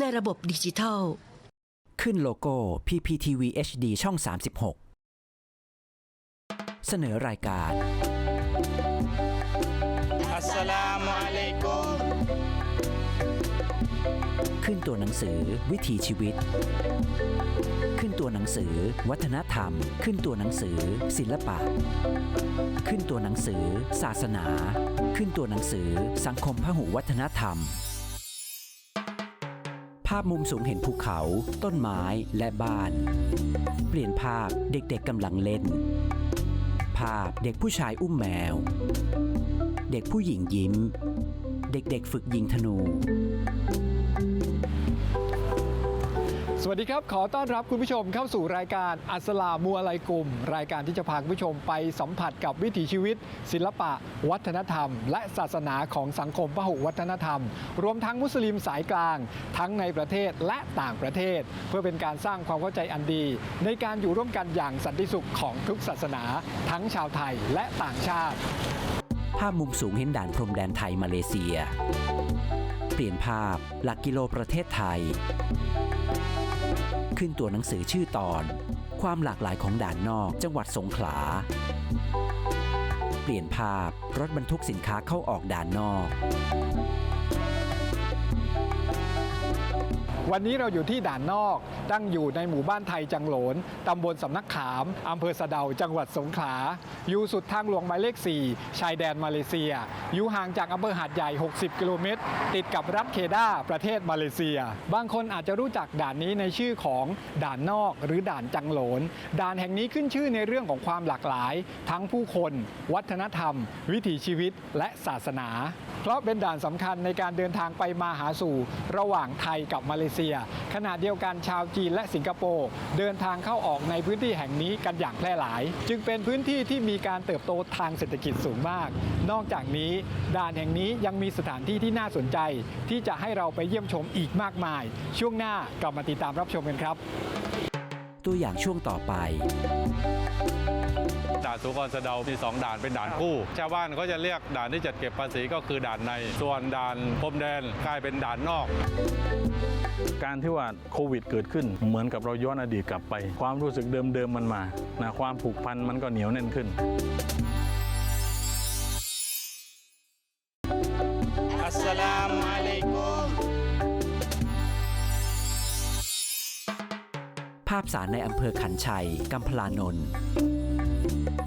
ในระบบดิจิทัล ขึ้นโลโก้ PPTV HD ช่อง 36 เสนอรายการ อัสสลามุอะลัยกุม ขึ้นตัวหนังสือ วิถีชีวิต ขึ้นตัวหนังสือ วัฒนธรรม ขึ้นตัวหนังสือ ศิลปะ ขึ้นตัวหนังสือ ศาสนา ขึ้นตัวหนังสือ สังคมพหุวัฒนธรรม ภาพมุมสูงเห็นภูเขา ต้นไม้และบ้าน เปลี่ยนภาพเด็กๆกำลังเล่น ภาพเด็กผู้ชายอุ้มแมว เด็กผู้หญิงยิ้ม เด็กๆฝึกยิงธนู สวัสดีครับ ขอต้อนรับคุณผู้ชมเข้าสู่รายการอัสลามัวไลกุมรายการที่จะพาคุณผู้ชมไปสัมผัสกับวิถีชีวิต ศิลปะ วัฒนธรรม และศาสนาของสังคมพหุวัฒนธรรม รวมทั้งมุสลิมสายกลาง ทั้งในประเทศและต่างประเทศ เพื่อเป็นการสร้างความเข้าใจอันดี ในการอยู่ร่วมกันอย่างสันติสุขของทุกศาสนา ทั้งชาวไทยและต่างชาติ ภาพมุมสูงเห็นด่านพรมแดนไทยมาเลเซีย เปลี่ยนภาพหลักกิโลประเทศไทย ขึ้นตัวหนังสือชื่อตอน ความหลากหลายของด่านนอกจังหวัดสงขลา เปลี่ยนภาพรถบรรทุกสินค้าเข้าออกด่านนอก วันนี้เราอยู่ที่ด่านนอก ตั้งอยู่ในหมู่บ้านไทยจังโหลน ตำบลสำนักขาม อำเภอสะเดา จังหวัดสงขลา อยู่สุดทางหลวงหมายเลข 4 ชายแดนมาเลเซีย อยู่ห่างจากอำเภอหาดใหญ่ 60 กิโลเมตร ติดกับรัฐเคดาประเทศมาเลเซีย บางคนอาจจะรู้จักด่านนี้ในชื่อของด่านนอกหรือด่านจังโหลน ด่านแห่งนี้ขึ้นชื่อในเรื่องของความหลากหลาย ทั้งผู้คน วัฒนธรรม วิถีชีวิต และศาสนา เพราะเป็นด่านสำคัญในการเดินทางไปมาหาสู่ ระหว่างไทยกับมาเลเซียขณะเดียวกันชาวจีนและสิงคโปร์เดินทางเข้าออกในพื้นที่แห่งนี้กันอย่างแพร่หลาย จึงเป็นพื้นที่ที่มีการเติบโตทางเศรษฐกิจสูงมาก นอกจากนี้ด่านแห่งนี้ยังมีสถานที่ที่น่าสนใจ ที่จะให้เราไปเยี่ยมชมอีกมากมาย ช่วงหน้ากลับมาติดตามรับชมกันครับ ตัวอย่างช่วงต่อไปด่านสุกรสะเดา มี 2 ด่านเป็นด่านคู่ ชาวบ้านเขาจะเรียกด่านที่จัดเก็บภาษีก็คือด่านใน ส่วนด่านพรมแดนกลายเป็นด่านนอก การที่ว่าโควิดเกิดขึ้น เหมือนกับเราย้อนอดีตกลับไป ความรู้สึกเดิมๆมันมานะความผูกพันมันก็เหนียวแน่นขึ้น สารในอำเภอขันชัยกัมพลานนท์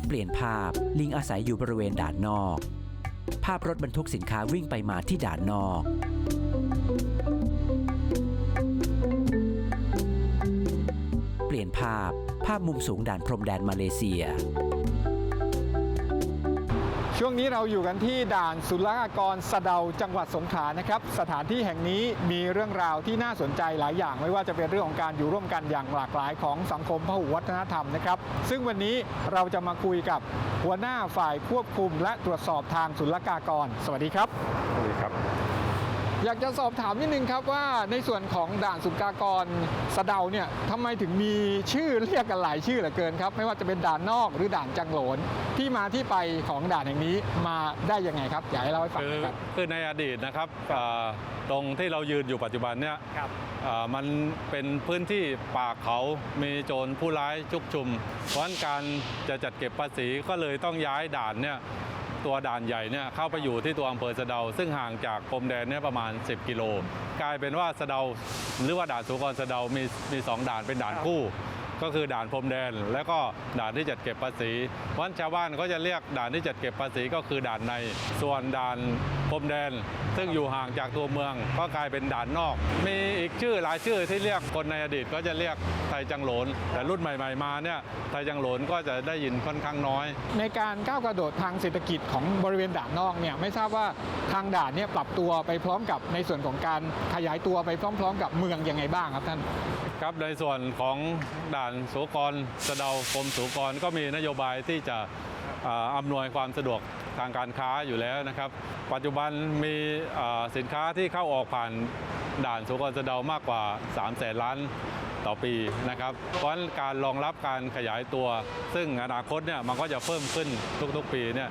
เปลี่ยนภาพลิงอาศัยอยู่บริเวณด่านนอก ภาพรถบรรทุกสินค้าวิ่งไปมาที่ด่านนอก เปลี่ยนภาพภาพมุมสูงด่านพรมแดนมาเลเซีย ช่วงนี้เราอยู่กันที่ด่านศุลกากรสะเดาจังหวัดสงขลานะครับ สถานที่แห่งนี้มีเรื่องราวที่น่าสนใจหลายอย่าง ไม่ว่าจะเป็นเรื่องของการอยู่ร่วมกันอย่างหลากหลายของสังคมพหุวัฒนธรรมนะครับ ซึ่งวันนี้เราจะมาคุยกับหัวหน้าฝ่ายควบคุม และตรวจสอบทางศุลกากร สวัสดีครับ สวัสดีครับ อยากจะสอบถามนิดนึงครับว่าในส่วนของด่านศุลกากรสะเดาเนี่ยทำไมถึงมีชื่อเรียกกันหลายชื่อเหลือเกินครับ ไม่ว่าจะเป็นด่านนอกหรือด่านจังโหลนที่มาที่ไปของด่านแห่งนี้มาได้ยังไงครับอยากให้เล่าให้ฟังคือหนะครับ คือในอดีตนะครับอ่าตรงที่เรายืนอยู่ปัจจุบันเนี่ยครับอ่ามันเป็นพื้นที่ป่าเขามีโจรผู้ร้ายชุกชุม เพราะฉะนั้นการจะจัดเก็บภาษีก็เลยต้องย้ายด่านเนี่ย ตัวด่านใหญ่เนี่ยเข้าไปอยู่ที่ตัวอำเภอสะเดา ซึ่งห่างจากพรมแดนเนี่ยประมาณ 10 กิโล กลายเป็นว่าสะเดาหรือว่าด่านสุกรสะเดามีมีสองด่านเป็นด่านคู่ ก็คือด่านพรมแดน และก็ด่านที่จัดเก็บภาษีเพราะฉะนั้นชาวบ้านก็จะเรียกด่านที่จัดเก็บภาษีก็คือด่านใน ส่วนด่านพรมแดน ซึ่งอยู่ห่างจากตัวเมือง ก็กลายเป็นด่านนอก มีอีกชื่อหลายชื่อที่เรียกคนในอดีตก็จะเรียกไทยจังโหลนแต่รุ่นใหม่ ๆมาเนี่ยไทยจังโหลนก็จะได้ยินค่อนข้างน้อย ในการก้าวกระโดดทางเศรษฐกิจของบริเวณด่านนอกเนี่ยไม่ทราบว่าทางด่านเนี่ยปรับตัวไปพร้อมกับในส่วนของการขยายตัวไปพร้อม ๆ กับเมืองยังไงบ้างครับท่าน ครับในส่วนของด่านสุกรสะเดากรมสุกรก็มีนโยบายที่จะอำนวยความสะดวกทางการค้าอยู่แล้วนะครับ ปัจจุบันมีสินค้าที่เข้าออกผ่านด่านสุกรสะเดามากกว่า3แสนล้าน ต่อปีนะครับ เพราะฉะนั้นการรองรับการขยายตัว ซึ่งอนาคตเนี่ยมันก็จะเพิ่มขึ้นทุกๆปีเนี่ย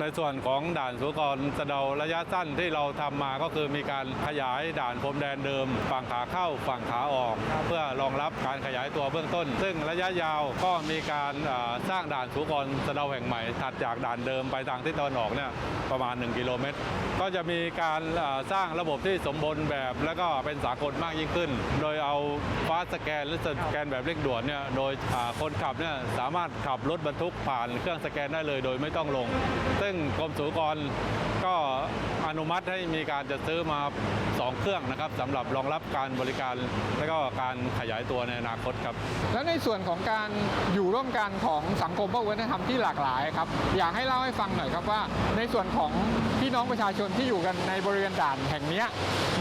ในส่วนของด่านสุกรสะเดาระยะสั้นที่เราทำมาก็คือมีการขยายด่านพรมแดนเดิม ฝั่งขาเข้าฝั่งขาออก เพื่อรองรับการขยายตัวเบื้องต้น ซึ่งระยะยาวก็มีการสร้างด่านสุกรสะเดาแห่งใหม่ถัดจากด่านเดิมไปทางทิศตะวันออกเนี่ยประมาณ 1 กิโลเมตร ก็จะมีการสร้างระบบที่สมบูรณ์แบบ และก็เป็นสากลมากยิ่งขึ้น โดยเอาฟาสแกนหรือสแกนแบบเร่งด่วนเนี่ยโดยคนขับเนี่ยสามารถขับรถบรรทุกผ่านเครื่องสแกนได้เลยโดยไม่ต้องลง ซึ่งกรมศุลกรก็อนุมัติให้มีการจะซื้อมา 2 เครื่องนะครับสำหรับรองรับการบริการ และก็การขยายตัวในอนาคตครับ แล้วในส่วนของการอยู่ร่วมกันของสังคมวัฒนธรรมที่หลากหลายครับอยากให้เล่าให้ฟังหน่อยครับว่า ในส่วนของพี่น้องประชาชนที่อยู่กันในบริเวณด่านแห่งนี้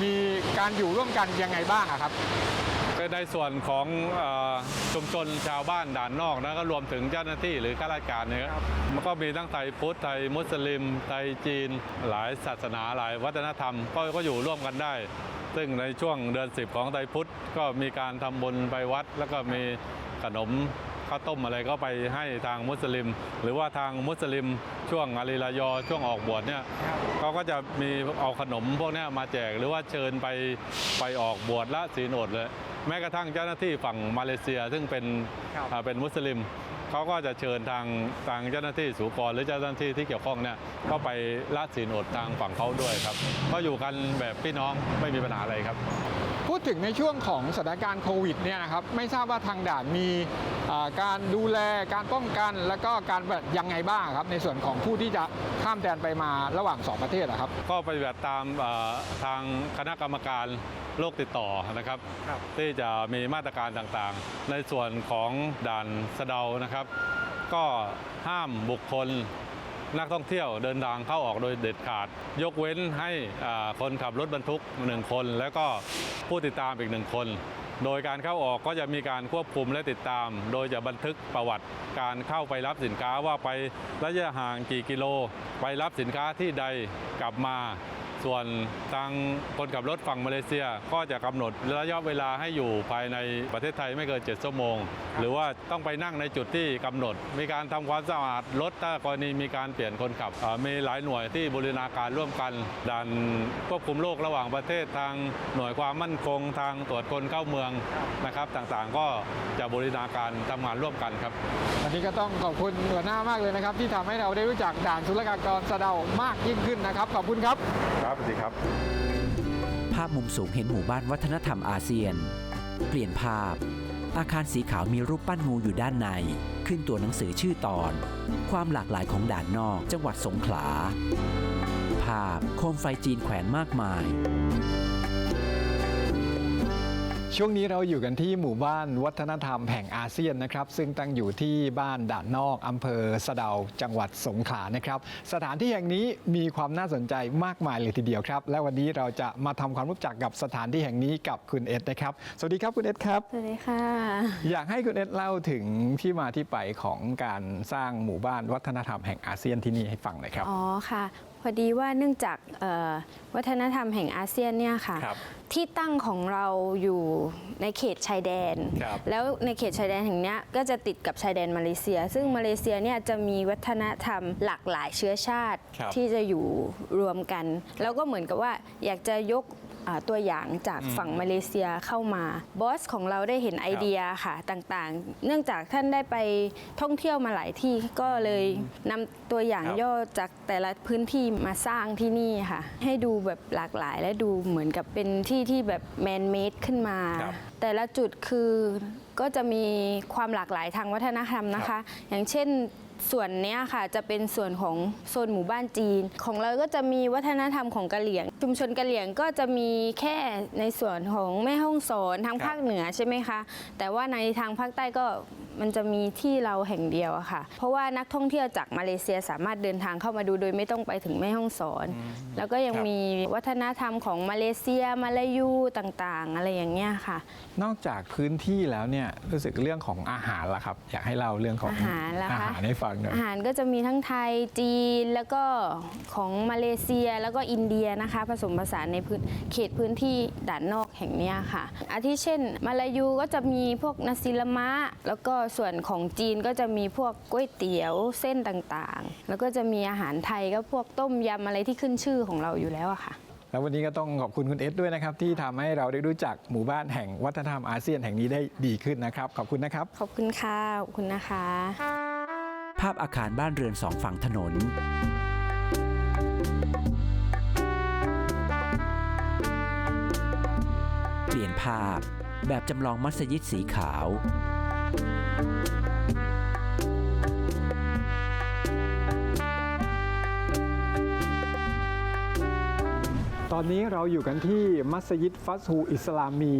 มีการอยู่ร่วมกันยังไงบ้างครับ ก็ในส่วนของเอ่อชุมชนชาวบ้านด่านนอกนะก็รวมถึงเจ้าหน้าที่หรือข้าราชการเนี่ยครับมันก็มีทั้งไทยพุทธไทยมุสลิม ไทยจีน หลายศาสนาหลายวัฒนธรรมก็ก็อยู่ร่วมกันได้ ซึ่งในช่วงเดือน10ของไทยพุทธก็มีการทำบุญไปวัด แล้วก็มีขนม ข้าวต้มอะไรก็ไปให้ทางมุสลิม หรือว่าทางมุสลิมช่วงอาลีลายอช่วงออกบวชเนี่ยเขาก็จะมีเอาขนมพวกเนี้ยมาแจกหรือว่าเชิญไปไปออกบวชละศีลอดเลยแม้กระทั่งเจ้าหน้าที่ฝั่งมาเลเซียซึ่งเป็นครับอ่าเป็นมุสลิมเขาก็จะเชิญทางทางเจ้าหน้าที่สูกรหรือเจ้าหน้าที่ที่เกี่ยวข้องเนี่ยก็ไปละศีลอดทางฝั่งเขาด้วยครับ ก็อยู่กันแบบพี่น้องไม่มีปัญหาอะไรครับ พูดถึงในช่วงของสถานการณ์โควิดเนี่ยนะครับไม่ทราบว่าทางด่านมีอ่าการดูแลการป้องกัน แล้วก็การแบบยังไงบ้างครับในส่วนของผู้ที่จะข้ามแดนไปมาระหว่างสองประเทศอะครับ ก็ปฏิบัติตามเอ่อทางคณะกรรมการโรคติดต่อนะครับครับที่จะมีมาตรการต่างๆ ในส่วนของด่านสะเดานะครับ ก็ห้ามบุคคล นักท่องเที่ยวเดินทางเข้าออกโดยเด็ดขาด ยกเว้นให้คนขับรถบรรทุกหนึ่งคน แล้วก็ผู้ติดตามอีกหนึ่งคน โดยการเข้าออกก็จะมีการควบคุมและติดตาม โดยจะบันทึกประวัติการเข้าไปรับสินค้าว่าไประยะห่างกี่กิโล ไปรับสินค้าที่ใดกลับมา ส่วนทางคนขับรถฝั่งมาเลเซีย ก็จะกำหนดระยะเวลาให้อยู่ภายในประเทศไทยไม่เกิน7ชั่วโมง หรือว่าต้องไปนั่งในจุดที่กำหนด มีการทำความสะอาดรถถ้ากรณีมีการเปลี่ยนคนขับอ่ามีหลายหน่วยที่บูรณาการร่วมกันด่านควบคุมโรคระหว่างประเทศทางหน่วยความมั่นคงทางตรวจคนเข้าเมืองนะครับต่างๆก็จะบูรณาการทำงานร่วมกันครับวันนี้ก็ต้องขอบคุณหัวหน้ามากเลยนะครับ ที่ทำให้เราได้รู้จักด่านศุลกากรสะเดามากยิ่งขึ้นนะครับ ขอบคุณครับครับสวัสดีครับ ภาพมุมสูงเห็นหมู่บ้านวัฒนธรรมอาเซียน เปลี่ยนภาพ อาคารสีขาวมีรูปปั้นงูอยู่ด้านใน ขึ้นตัวหนังสือชื่อตอน ความหลากหลายของด่านนอกจังหวัดสงขลา ภาพโคมไฟจีนแขวนมากมาย ช่วงนี้เราอยู่กันที่หมู่บ้านวัฒนธรรมแห่งอาเซียนนะครับ ซึ่งตั้งอยู่ที่บ้านด่านนอกอำเภอสะเดาจังหวัดสงขลานะครับ สถานที่แห่งนี้มีความน่าสนใจมากมายเลยทีเดียวครับ และวันนี้เราจะมาทำความรู้จักกับสถานที่แห่งนี้กับคุณเอ็ดนะครับ สวัสดีครับคุณเอ็ดครับสวัสดีค่ะ อยากให้คุณเอ็ดเล่าถึงที่มาที่ไปของการสร้างหมู่บ้านวัฒนธรรมแห่งอาเซียนที่นี่ให้ฟังหน่อยครับอ๋อค่ะพ อดีว่าเนื่องจากเอ่อวัฒนธรรมแห่งอาเซียนเนี่ยค่ะครับที่ตั้งของเราอยู่ในเขตชายแดนครับแล้วในเขตชายแดนแห่งเนี้ยก็จะติดกับชายแดนมาเลเซีย ซึ่งมาเลเซียเนี่ยจะมีวัฒนธรรมหลากหลายเชื้อชาติครับที่จะอยู่รวมกัน แล้วก็เหมือนกับว่าอยากจะยกอ่า ตัวอย่างจากฝั่งมาเลเซียเข้ามาบอสของเราได้เห็นไอเดียค่ะต่างๆ เนื่องจากท่านได้ไปท่องเที่ยวมาหลายที่ก็เลยนำตัวอย่างครับย่อจากแต่ละพื้นที่มาสร้างที่นี่ค่ะ ให้ดูแบบหลากหลายและดูเหมือนกับเป็นที่ที่แบบแมนเมดขึ้นมาครับแต่ละจุดคือก็จะมีความหลากหลายทางวัฒนธรรมนะคะ อย่างเช่นส่วนเนี้ยค่ะจะเป็นส่วนของโซนหมู่บ้านจีน ของเราก็จะมีวัฒนธรรมของกะเหรี่ยงชุมชนกะเหรี่ยงก็จะมีแค่ในส่วนของแม่ห้องสอนทางภาคเหนือใช่ไหมคะ แต่ว่าในทางภาคใต้ก็มันจะมีที่เราแห่งเดียวอะค่ะ เพราะว่านักท่องเที่ยวจากมาเลเซียสามารถเดินทางเข้ามาดูโดยไม่ต้องไปถึงแม่ห้องสอน แล้วก็ยังครับมีวัฒนธรรมของมาเลเซียมาลายูต่างๆ อะไรอย่างเงี้ยค่ะ นอกจากพื้นที่แล้วเนี่ยรู้สึกเรื่องของอาหารล่ะครับ อยากให้เล่าเรื่องของอาหารล่ะคะอาหารให้ฟังหน่อยอาหารก็จะมีทั้งไทยจีนแล้วก็ของมาเลเซียแล้วก็อินเดียนะคะผสมผสานในพื้นเขตพื้นที่ด่านนอกแห่งเนี้ยค่ะ อาทิเช่น มาลายูก็จะมีพวกนาซิลามะ แล้วก็ส่วนของจีนก็จะมีพวกก๋วยเตี๋ยวเส้นต่างๆ แล้วก็จะมีอาหารไทยก็พวกต้มยำอะไรที่ขึ้นชื่อของเราอยู่แล้วอะค่ะแล้ววันนี้ก็ต้องขอบคุณคุณเอสด้วยนะครับ ที่ทำให้เราได้รู้จักหมู่บ้านแห่งวัฒนธรรมอาเซียนแห่งนี้ได้ดีขึ้นนะครับ ขอบคุณนะครับ ขอบคุณค่ะขอบคุณนะคะ ภาพอาคารบ้านเรือนสองฝั่งถนน ลี่ยนภาพ แบบจำลองมัสยิดสีขาว ตอนนี้เราอยู่กันที่มัสยิดฟัสฮูอิสลามี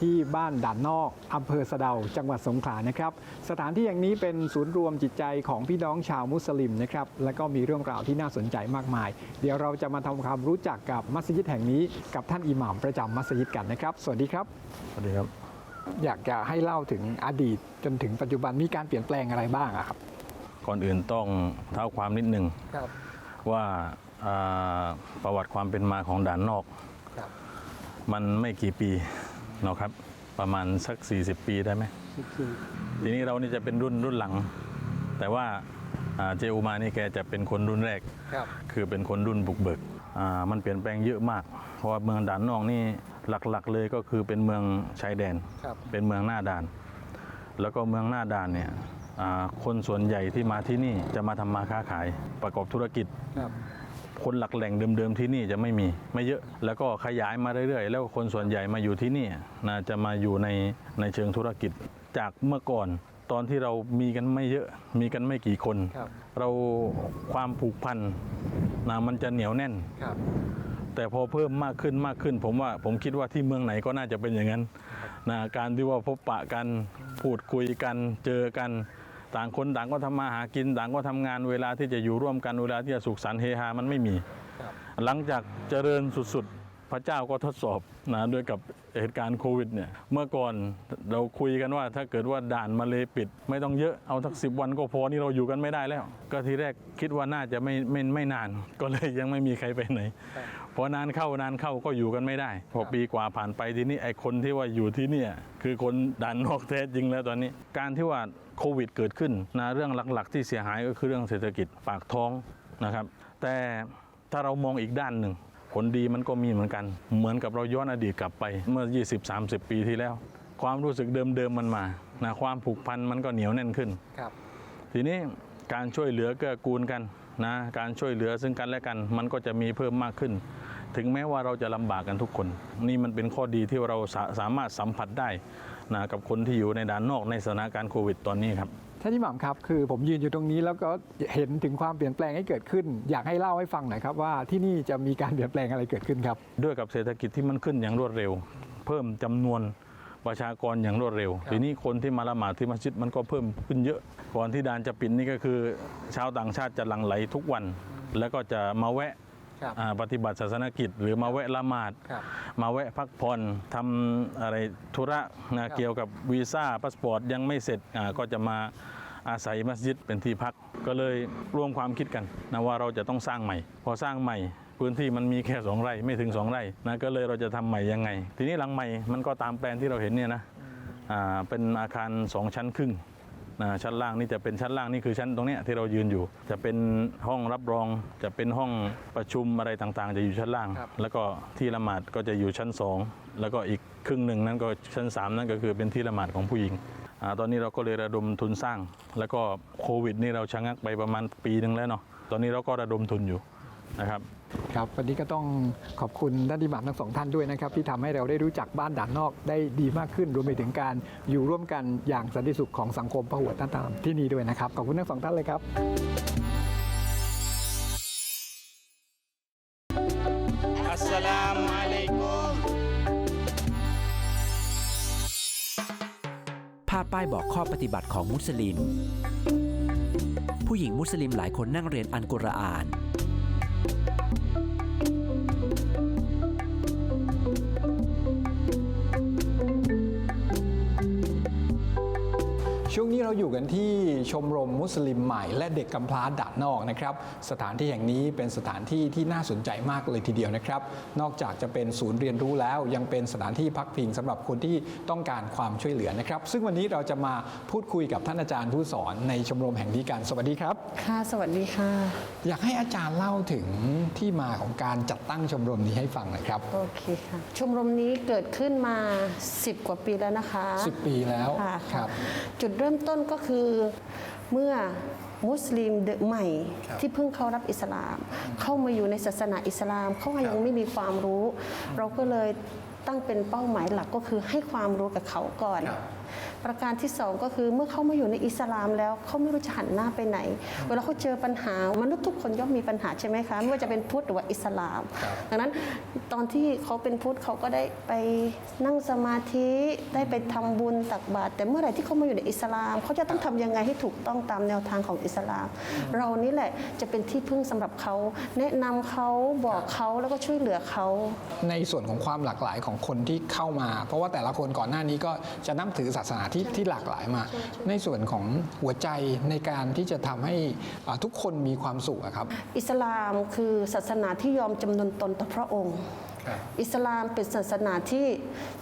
ที่บ้านด่านนอกอำเภอสะเดา จังหวัดสงขลานะครับ สถานที่อย่างนี้เป็นศูนย์รวมจิตใจของพี่น้องชาวมุสลิมนะครับ และก็มีเรื่องราวที่น่าสนใจมากมาย เดี๋ยวเราจะมาทำความรู้จักกับมัสยิดแห่งนี้ กับท่านอิหม่ามประจำมัสยิดกันนะครับ สวัสดีครับ สวัสดีครับ อยากจะให้เล่าถึงอดีตจนถึงปัจจุบันมีการเปลี่ยนแปลงอะไรบ้างอะครับ ก่อนอื่นต้องเท้าความนิดหนึ่งครับว่า อ่าประวัติความเป็นมาของด่านนอก ครับมันไม่กี่ปีเนาะครับ ประมาณสัก 40 ปีได้ไหมทีนี้เรานี่จะเป็นรุ่นรุ่นหลัง แต่ว่าอ่าเจอูมานี่แกจะเป็นคนรุ่นแรก ครับ คือเป็นคนรุ่นบุกเบิกอ่ามันเปลี่ยนแปลงเยอะมาก เพราะว่าเมืองด่านนอกนี่หลักๆเลยก็คือเป็นเมืองชายแดน ครับ เป็นเมืองหน้าด่าน แล้วก็เมืองหน้าด่านเนี่ยอ่าคนส่วนใหญ่ที่มาที่นี่จะมาทำมาค้าขายประกอบธุรกิจ ครับ คนหลักแหล่งเดิมๆที่นี่จะไม่มีไม่เยอะ แล้วก็ขยายมาเรื่อยๆ แล้วคนส่วนใหญ่มาอยู่ที่นี่นะจะมาอยู่ในในเชิงธุรกิจจากเมื่อก่อนตอนที่เรามีกันไม่เยอะมีกันไม่กี่คน ครับ เราความผูกพันนะมันจะเหนียวแน่น ครับ แต่พอเพิ่มมากขึ้นมากขึ้น ผมว่าผมคิดว่าที่เมืองไหนก็น่าจะเป็นอย่างนั้นนะการที่ว่าพบปะกันพูดคุยกันเจอกัน ต่างคนต่างก็ทำมาหากิน ต่างก็ทำงานเวลาที่จะอยู่ร่วมกันเวลาที่จะสุขสันต์เฮฮามันไม่มีครับหลังจากเจริญสุดๆ พระเจ้าก็ทดสอบนะด้วยกับเหตุการณ์โควิดเนี่ยเมื่อก่อนเราคุยกันว่าถ้าเกิดว่าด่านมาเลปิด ไม่ต้องเยอะเอาสักสิบวันก็พอนี่เราอยู่กันไม่ได้แล้ว ก็ทีแรกคิดว่าน่าจะไม่ไม่ไม่นาน ก็เลยยังไม่มีใครไปไหนพอนานเข้านานเข้าก็อยู่กันไม่ได้ พอปีกว่าผ่านไปทีนี้ไอ้คนที่ว่าอยู่ที่เนี่ยคือคนด่านนอกแท้จริงแล้วตอนนี้ การที่ว่า โควิดเกิดขึ้นนะเรื่องหลักๆ ที่เสียหายก็คือเรื่องเศรษฐกิจปากท้องนะครับ แต่ถ้าเรามองอีกด้านหนึ่ง ผลดีมันก็มีเหมือนกัน เหมือนกับเราย้อนอดีตกลับไปเมื่อ 20-30 ปีที่แล้ว ความรู้สึกเดิมๆมันมานะความผูกพันมันก็เหนียวแน่นขึ้นครับทีนี้การช่วยเหลือเกื้อกูลกันนะการช่วยเหลือซึ่งกันและกัน มันก็จะมีเพิ่มมากขึ้น ถึงแม้ว่าเราจะลำบากกันทุกคน นี่มันเป็นข้อดีที่เราสาสามารถสัมผัสได้ นะกับคนที่อยู่ในด่านนอกในสถานการณ์โควิดตอนนี้ครับท่านที่หม่ำครับคือผมยืนอยู่ตรงนี้แล้วก็เห็นถึงความเปลี่ยนแปลงให้เกิดขึ้น อยากให้เล่าให้ฟังหน่อยครับว่าที่นี่จะมีการเปลี่ยนแปลงอะไรเกิดขึ้นครับ ด้วยกับเศรษฐกิจที่มันขึ้นอย่างรวดเร็ว เพิ่มจำนวนประชากรอย่างรวดเร็วครับทีนี้คนที่มาละหมาดที่มัสยิดมันก็เพิ่มขึ้นเยอะ ก่อนที่ด่านจะปิดนี่ก็คือ ชาวต่างชาติจะหลั่งไหลทุกวัน แล้วก็จะมาแวะครับอ่า ปฏิบัติศาสนกิจ หรือมาแวะละหมาดครับมาแวะพักผ่อนทำอะไรธุระนะเกี่ยวกับวีซ่าพาสปอร์ตยังไม่เสร็จอ่าก็จะมาอาศัยมัสยิดเป็นที่พักก็เลยร่วมความคิดกันนะว่าเราจะต้องสร้างใหม่ พอสร้างใหม่พื้นที่มันมีแค่สองไร่ไม่ถึงสองไร่นะก็เลยเราจะทำใหม่ยังไง ทีนี้หลังใหม่มันก็ตามแปลนที่เราเห็นเนี่ยนะอ่าเป็นอาคารสองชั้นครึ่ง นะชั้นล่างนี่จะเป็นชั้นล่างนี่คือชั้นตรงเนี้ยที่เรายืนอยู่ จะเป็นห้องรับรอง จะเป็นห้องประชุมอะไรต่างๆ จะอยู่ชั้นล่างครับแล้วก็ที่ละหมาดก็จะอยู่ชั้น 2 แล้วก็อีกครึ่งหนึ่งนั่นก็ชั้น 3 นั่นก็คือเป็นที่ละหมาดของผู้หญิงอาตอนนี้เราก็เลยระดมทุนสร้าง แล้วก็โควิดนี่เราชะงักไปประมาณปีหนึ่งแล้วเนาะตอนนี้เราก็ระดมทุนอยู่นะครับ ครับวันนี้ก็ต้องขอบคุณท่านดิบามทั้งสองท่านด้วยนะครับที่ทำให้เราได้รู้จักบ้านด่านนอกได้ดีมากขึ้นรวมไปถึงการอยู่ร่วมกันอย่างสันติสุขของสังคมพหุวัฒนธรรมที่นี่ด้วยนะครับขอบคุณทั้งสองท่านเลยครับอัสสลามุอะลัยกุมภาพป้ายบอกข้อปฏิบัติของมุสลิม ผู้หญิงมุสลิมหลายคนนั่งเรียนอันกุรอาน ช่วงนี้เราอยู่กันที่ชมรมมุสลิมใหม่ และเด็กกำพร้าด่านนอกนะครับ สถานที่แห่งนี้เป็นสถานที่ที่น่าสนใจมากเลยทีเดียวนะครับ นอกจากจะเป็นศูนย์เรียนรู้แล้ว ยังเป็นสถานที่พักพิงสำหรับคนที่ต้องการความช่วยเหลือนะครับ ซึ่งวันนี้เราจะมาพูดคุยกับท่านอาจารย์ผู้สอนในชมรมแห่งนี้กันสวัสดีครับ ค่ะ สวัสดีค่ะ อยากให้อาจารย์เล่าถึงที่มาของการจัดตั้งชมรมนี้ให้ฟังหนะครับโอเคค่ะชมรมนี้เกิดขึ้นมา 10 กว่าปีแล้วนะคะ 10 ปีแล้วค่ะครับจุดเริ่มต้นก็คือเมื่อมุสลิมใหม่ที่เพิ่งเข้ารับอิสลาม เข้ามาอยู่ในศาสนาอิสลามเขายังไม่มีความรู้ เราก็เลยตั้งเป็นเป้าหมายหลักก็คือให้ความรู้กับเขาก่อน ประการที่สองก็คือเมื่อเขามาอยู่ในอิสลามแล้วเขาไม่รู้จะหันหน้าไปไหน เวลาเขาเจอปัญหามนุษย์ทุกคนย่อมมีปัญหาใช่ไหมคะไม่ว่าจะเป็นพุทธหรือว่าอิสลาม ดังนั้นตอนที่เขาเป็นพุทธเขาก็ได้ไปนั่งสมาธิได้ไปทำบุญตักบาตรแต่เมื่อไหร่ที่เขามาอยู่ในอิสลามเขาจะต้องทำยังไงให้ถูกต้องตามแนวทางของอิสลาม เรานี่แหละจะเป็นที่พึ่งสำหรับเขาแนะนำเขาบอกเขาแล้วก็ช่วยเหลือเขาในส่วนของความหลากหลายของคนที่เข้ามา เพราะว่าแต่ละคนก่อนหน้านี้ก็จะนับถือศาสนาที่ที่หลากหลายมา ในส่วนของหัวใจในการที่จะทำให้ทุกคนมีความสุขครับ อิสลามคือศาสนาที่ยอมจำนนตนต่อพระองค์ อิสลามเป็นศาสนาที่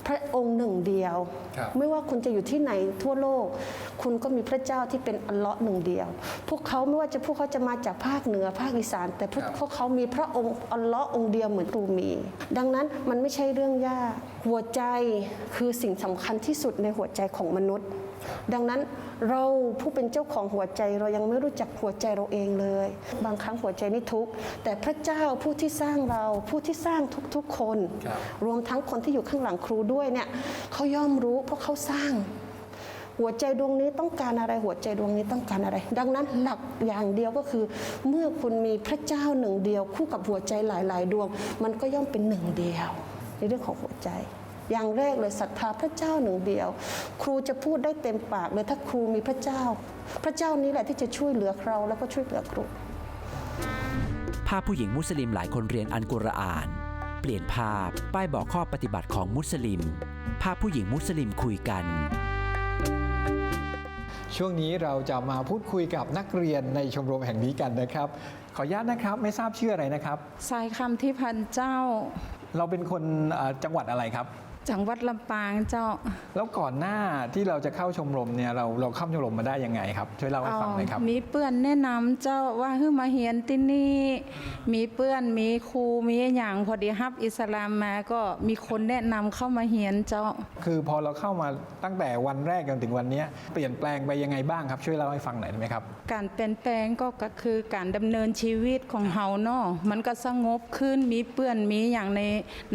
พระองค์หนึ่งเดียวครับไม่ว่าคุณจะอยู่ที่ไหนทั่วโลก คุณก็มีพระเจ้าที่เป็นอัลเลาะห์หนึ่งเดียว พวกเขาไม่ว่าจะพวกเขาจะมาจากภาคเหนือภาคอีสาน แต่พวกพวกเขามีพระองค์อัลเลาะห์องค์เดียวเหมือนครูมี ดังนั้นมันไม่ใช่เรื่องยากหัวใจคือสิ่งสำคัญที่สุดในหัวใจของมนุษย์ ดังนั้นเราผู้เป็นเจ้าของหัวใจเรายังไม่รู้จักหัวใจเราเองเลย บางครั้งหัวใจนี่ทุกข์แต่พระเจ้าผู้ที่สร้างเราผู้ที่สร้างทุกๆคน รวมทั้งคนที่อยู่ข้างหลังครูด้วยเนี่ยเขาย่อมรู้เพราะเขาสร้างหัวใจดวงนี้ต้องการอะไรหัวใจดวงนี้ต้องการอะไร ดังนั้นหลักอย่างเดียวก็คือ เมื่อคุณมีพระเจ้าหนึ่งเดียว คู่กับหัวใจหลาย ๆ ดวง มันก็ย่อมเป็นหนึ่งเดียว ในเรื่องของหัวใจ อย่างแรกเลยศรัทธาพระเจ้าหนึ่งเดียว ครูจะพูดได้เต็มปากเลยถ้าครูมีพระเจ้า พระเจ้านี้แหละที่จะช่วยเหลือเราแล้วก็ช่วยเหลือครูภาพผู้หญิงมุสลิมหลายคนเรียนอันกุรอาน เปลี่ยนภาพป้ายบอกข้อปฏิบัติของมุสลิม ภาพผู้หญิงมุสลิมคุยกัน ช่วงนี้เราจะมาพูดคุยกับนักเรียนในชมรมแห่งนี้กันนะครับ ขออนุญาตนะครับไม่ทราบชื่ออะไรนะครับ สายคำที่พันเจ้า เราเป็นคนอ่าจังหวัดอะไรครับ จังหวัดลำปางเจ้า แล้วก่อนหน้าที่เราจะเข้าชมรมเนี่ยเราเราเข้าชมรมมาได้ยังไงครับ ช่วยเล่าให้ฟังหน่อยครับ มีเพื่อนแนะนำเจ้าว่าให้มาเฮียนที่นี่ มีเพื่อนมีครูมีอย่างพอดีฮับอิสลามมาก็มีคนแนะนำเข้ามาเฮียนเจ้า คือพอเราเข้ามาตั้งแต่วันแรกจนถึงวันเนี้ยเปลี่ยนแปลงไปยังไงบ้างครับช่วยเล่าให้ฟังหน่อยได้ไหมครับ การเปลี่ยนแปลงก็ก็คือการดำเนินชีวิตของเฮาเนาะมันก็สงบขึ้นมีเพื่อนมีอย่างใน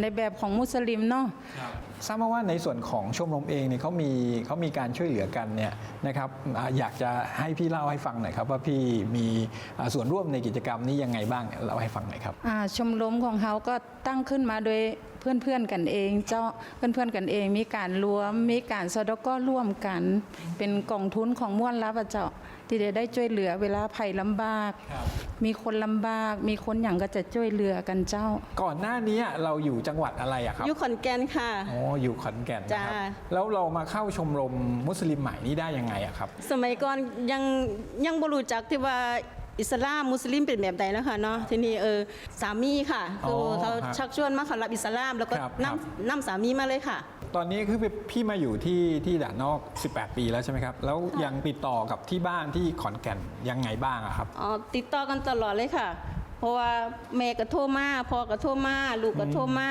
ในแบบของมุสลิมเนาะ ทราบมาว่าในส่วนของชมรมเองเนี่ยเขามีเขามีการช่วยเหลือกันเนี่ยนะครับอ่าอยากจะให้พี่เล่าให้ฟังหน่อยครับว่าพี่มีอ่าส่วนร่วมในกิจกรรมนี้ยังไงบ้างเล่าให้ฟังหน่อยครับอ่าชมรมของเขาก็ตั้งขึ้นมาโดยเพื่อนๆกันเอง เจ้าเพื่อนๆกันเอง มีการรวม มีการสะดอกก็ร่วมกัน เป็นกองทุนของม้วนรับอะเจ้า ที่จะได้ช่วยเหลือเวลาภัยลำบาก มีคนลำบาก มีคนอย่างก็จะช่วยเหลือกันเจ้า ก่อนหน้านี้เราอยู่จังหวัดอะไรอะครับอยู่ขอนแก่นค่ะ อ๋ออยู่ขอนแก่นนะครับ จ้า แล้วเรามาเข้าชมรมมุสลิมใหม่นี้ได้ยังไงอะครับ สมัยก่อนยังยังบ่รู้จักที่ว่าอิสลามมุสลิมเป็นแบบใดนะคะเนาะทีนี้เออสามีค่ะอ๋อคือเขาครับชักชวนมาเขารับอิสลาม แล้วก็ครับนำนำสามีมาเลยค่ะ ตอนนี้คือพี่มาอยู่ที่ที่ด่านนอก 18 ปีแล้วใช่ไหมครับ แล้วยังติดต่อกับที่บ้านที่ขอนแก่นยังไงบ้างอะครับอ๋อติดต่อกันตลอดเลยค่ะ เพราะว่าแม่ก็โทรมาพ่อก็โทรมาลูกก็โทรมา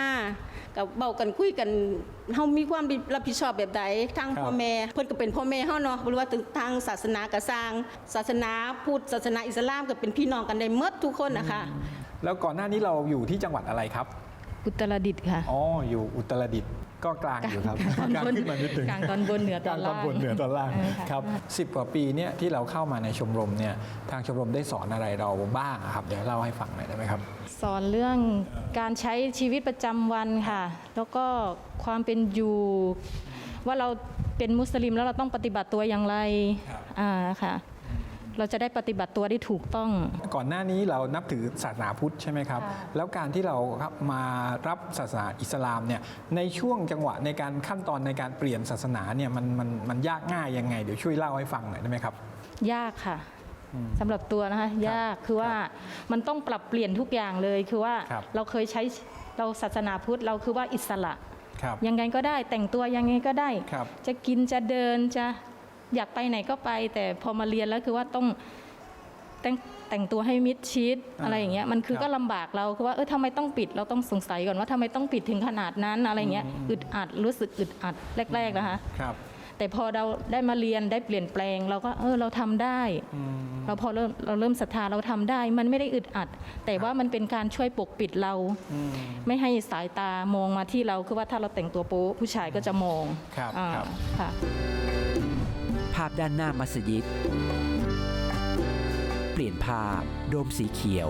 กับเบากันคุยกันเฮามีความรับผิดชอบแบบใดทั้งครับพ่อแม่เพิ่นก็เป็นพ่อแม่เฮาเนาะบ่รู้ว่าทางศาสนากสร้าง ศาสนาพุทธศาสนาอิสลามก็เป็นพี่น้องกันได้หมดทุกคนนะคะแล้วก่อนหน้านี้เราอยู่ที่จังหวัดอะไรครับ อุตรดิตถ์ค่ะอ๋ออยู่อุตรดิตถ์ ก็กลางอยู่ครับกลางตอนบนขึ้นมานิดนึงกลางตอนบนเหนือตอนล่างกลางตอนบนเหนือตอนล่างเออค่ะครับสิบกว่าปีเนี่ยที่เราเข้ามาในชมรมเนี่ยทางชมรมได้สอนอะไรเราบ้างอะครับเดี๋ยวเล่าให้ฟังหน่อยได้ไหมครับ สอนเรื่องการใช้ชีวิตประจำวันค่ะ แล้วก็ความเป็นอยู่ว่าเราเป็นมุสลิมแล้วเราต้องปฏิบัติตัวอย่างไรครับอ่าค่ะ เราจะได้ปฏิบัติตัวได้ถูกต้อง ก่อนหน้านี้เรานับถือศาสนาพุทธใช่ไหมครับค่ะแล้วการที่เราครับมารับศาสนาอิสลามเนี่ยในช่วงจังหวะในการขั้นตอนในการเปลี่ยนศาสนาเนี่ยมันมันมันยากง่ายยังไง เดี๋ยวช่วยเล่าให้ฟังหน่อยได้ไหมครับ ยากค่ะสำหรับตัวนะคะยากคือว่ามันต้องปรับเปลี่ยนทุกอย่างเลยคือว่าครับเราเคยใช้เราศาสนาพุทธเราคือว่าอิสระครับยังไงก็ได้แต่งตัวยังไงก็ได้ครับจะกินจะเดินจะ อยากไปไหนก็ไป แต่พอมาเรียนแล้วคือว่าต้องแต่งแต่งตัวให้มิดชิดอ่าอะไรอย่างเงี้ยมันคือครับก็ลำบากเราคือว่าเออทำไมต้องปิดเราต้องสงสัยก่อนว่าทำไมต้องปิดถึงขนาดนั้นอะไรเงี้ยอึดอัดรู้สึกอึดอัดแรก ๆนะคะครับแต่พอเราได้มาเรียนได้เปลี่ยนแปลง เราก็เออเราทำได้อืมเราพอเริ่มเราเริ่มศรัทธาเราทำได้ มันไม่ได้อึดอัด แต่ว่ามันเป็นการช่วยปกปิดเราอืมไม่ให้สายตามองมาที่เราคือว่าถ้าเราแต่งตัวโป๊ผู้ชายก็จะมองครับอ่าครับค่ะ ภาพด้านหน้ามัสยิด เปลี่ยนภาพ โดมสีเขียว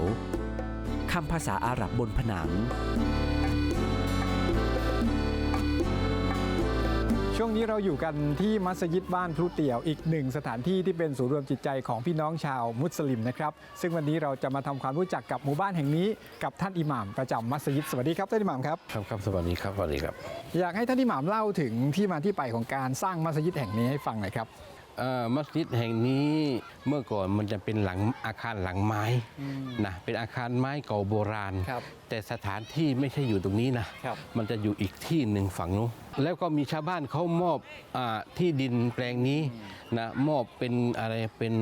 คำภาษาอาหรับบนผนัง ช่วงนี้เราอยู่กันที่มัสยิดบ้านพลุเตี่ยวอีกหนึ่งสถานที่ที่เป็นศูนย์รวมจิตใจของพี่น้องชาวมุสลิมนะครับ ซึ่งวันนี้เราจะมาทำความรู้จักกับหมู่บ้านแห่งนี้กับท่านอิหม่ามประจำมัสยิดสวัสดีครับท่านอิหม่ามครับครับครับสวัสดีครับสวัสดีครับ อยากให้ท่านอิหม่ามเล่าถึงที่มาที่ไปของการสร้างมัสยิดแห่งนี้ให้ฟังหน่อยครับเอ่อ มัสยิดแห่งนี้เมื่อก่อนมันจะเป็นหลังอาคารหลังไม้นะเป็นอาคารไม้เก่าโบราณครับแต่สถานที่ไม่ใช่อยู่ตรงนี้นะครับมันจะอยู่อีกที่หนึ่งฝั่งนู้นแล้วก็มีชาวบ้านเขามอบอาที่ดินแปลงนี้นะมอบเป็นอะไรเป็น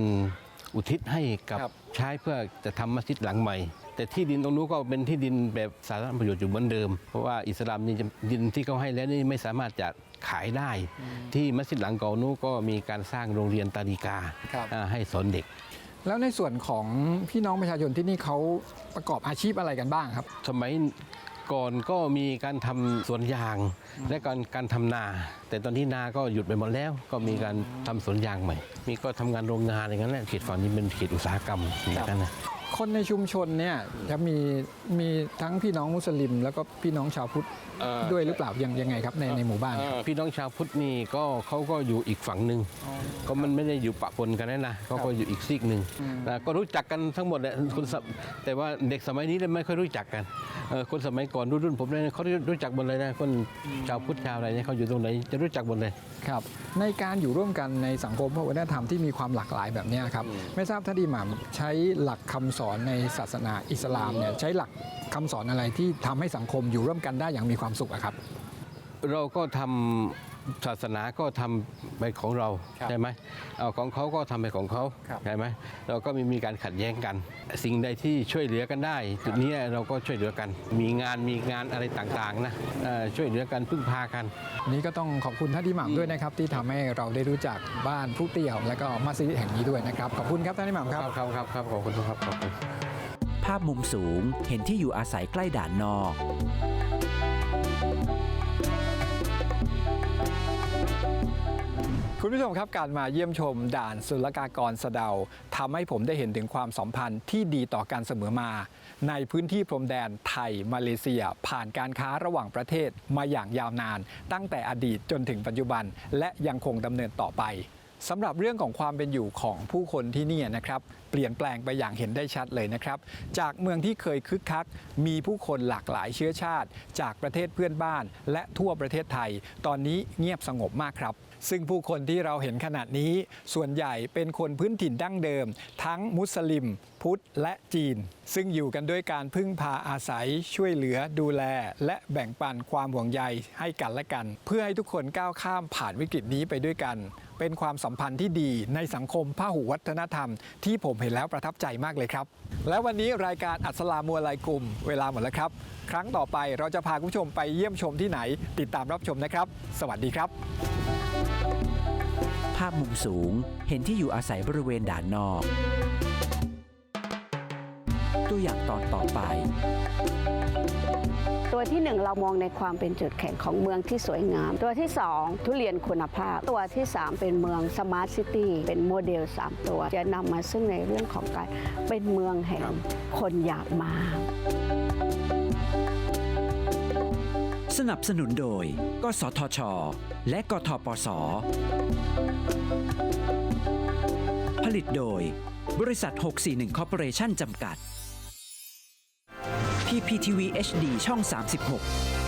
อุทิศให้กับครับใช้เพื่อจะทำมัสยิดหลังใหม่ แต่ที่ดินตรงนู้นก็เป็นที่ดินแบบสาธารณประโยชน์อยู่เหมือนเดิม เพราะว่าอิสลามนี่จะดินที่เขาให้แล้วนี่ไม่สามารถจะขายได้ ที่มัสยิดหลังเก่านู้นก็มีการสร้างโรงเรียนตาดีกาครับ อ่าให้สอนเด็ก แล้วในส่วนของพี่น้องประชาชนที่นี่เขาประกอบอาชีพอะไรกันบ้างครับ สมัยก่อนก็มีการทำสวนยาง และการการทำนา แต่ตอนที่นาก็หยุดไปหมดแล้ว ก็มีการทำสวนยางใหม่ มีก็ทำงานโรงงานอย่างนั้นแหละเขตฝั่งนี้เป็นเขตอุตสาหกรรมอย่างนั้นนะ คนในชุมชนเนี่ยจะมีมีทั้งพี่น้องมุสลิม แล้วก็พี่น้องชาวพุทธเอ่อ ด้วยหรือเปล่ายังยังไงครับในในหมู่บ้านเอ่อพี่น้องชาวพุทธนี่ก็เขาก็อยู่อีกฝั่งหนึ่งก็มันไม่ได้อยู่ปะปนกันนะนะเขาก็อยู่อีกซีกหนึ่งนะก็รู้จักกันทั้งหมดแหละคนสมแต่ว่าเด็กสมัยนี้เนี่ยไม่ค่อยรู้จักกันเออคนสมัยก่อนรุ่นรุ่นผมเนี่ยเขารู้จักหมดเลยนะคนชาวพุทธชาวอะไรเนี่ยเขาอยู่ตรงไหนจะรู้จักหมดเลยครับในการอยู่ร่วมกันในสังคมพระวัฒนธรรมที่มีความหลากหลายแบบเนี้ยครับไม่ทราบท่านอิหม่ามใช้หลักคำสอนในศาสนาอิสลามเนี่ยใช้หลักคำสอนอะไรที่ทำให้สังคมอยู่ร่วมกันได้อย่างมีความสุขอะครับ เราก็ทำ ศาสนาก็ทำไปของเราครับใช่ไหมเอาของเขาก็ทำไปของเขาครับใช่ไหมเราก็ไม่มีการขัดแย้งกัน สิ่งใดที่ช่วยเหลือกันได้ จุดนี้เราก็ช่วยเหลือกัน มีงานมีงานอะไรต่างๆนะเอ่อช่วยเหลือกันพึ่งพากัน วันนี้ก็ต้องขอบคุณท่านอิหม่ามด้วยนะครับ ที่ทำให้เราได้รู้จักบ้านพลุเตี่ยว และก็มัสยิดแห่งนี้ด้วยนะครับ ขอบคุณครับท่านอิหม่ามครับครับครับครับขอบคุณครับขอบคุณ ภาพมุมสูงเห็นที่อยู่อาศัยใกล้ด่านนอก คุณผู้ชมครับการมาเยี่ยมชมด่านศุลกากรสะเดาทำให้ผมได้เห็นถึงความสัมพันธ์ที่ดีต่อกันเสมอมา ในพื้นที่พรมแดนไทยมาเลเซีย ผ่านการค้าระหว่างประเทศมาอย่างยาวนาน ตั้งแต่อดีตจนถึงปัจจุบัน และยังคงดำเนินต่อไปสำหรับเรื่องของความเป็นอยู่ของผู้คนที่นี่นะครับ เปลี่ยนแปลงไปอย่างเห็นได้ชัดเลยนะครับ จากเมืองที่เคยคึกคัก มีผู้คนหลากหลายเชื้อชาติ จากประเทศเพื่อนบ้าน และทั่วประเทศไทย ตอนนี้เงียบสงบมากครับ ซึ่งผู้คนที่เราเห็นขนาดนี้ ส่วนใหญ่เป็นคนพื้นถิ่นดั้งเดิม ทั้งมุสลิม พุทธและจีน ซึ่งอยู่กันด้วยการพึ่งพาอาศัยช่วยเหลือดูแล และแบ่งปันความห่วงใยให้กันและกัน เพื่อให้ทุกคนก้าวข้ามผ่านวิกฤตนี้ไปด้วยกัน เป็นความสัมพันธ์ที่ดีในสังคมพหุวัฒนธรรม ที่ผมเห็นแล้วประทับใจมากเลยครับ และวันนี้รายการอัสลามัวไลกุมเวลาหมดแล้วครับ ครั้งต่อไปเราจะพาคุณผู้ชมไปเยี่ยมชมที่ไหน ติดตามรับชมนะครับ สวัสดีครับาพมุมสูง เห็นที่อยู่อาศัยบริเวณด่านนอก ตัวอย่างตอนต่อไป ตัวที่หนึ่งเรามองในความเป็นจุดแข็งของเมืองที่สวยงาม ตัวที่สองทุเรียนคุณภาพ ตัวที่สามเป็นเมืองสมาร์ทซิตี้เป็นโมเดล 3 ตัว จะนำมาซึ่งในเรื่องของการเป็นเมืองแห่งคนอยากมาสนับสนุนโดย กสทช และกทปส ผลิตโดย บริษัท 641คอร์ปอเรชั่นจำกัด PPTV HD ช่อง 36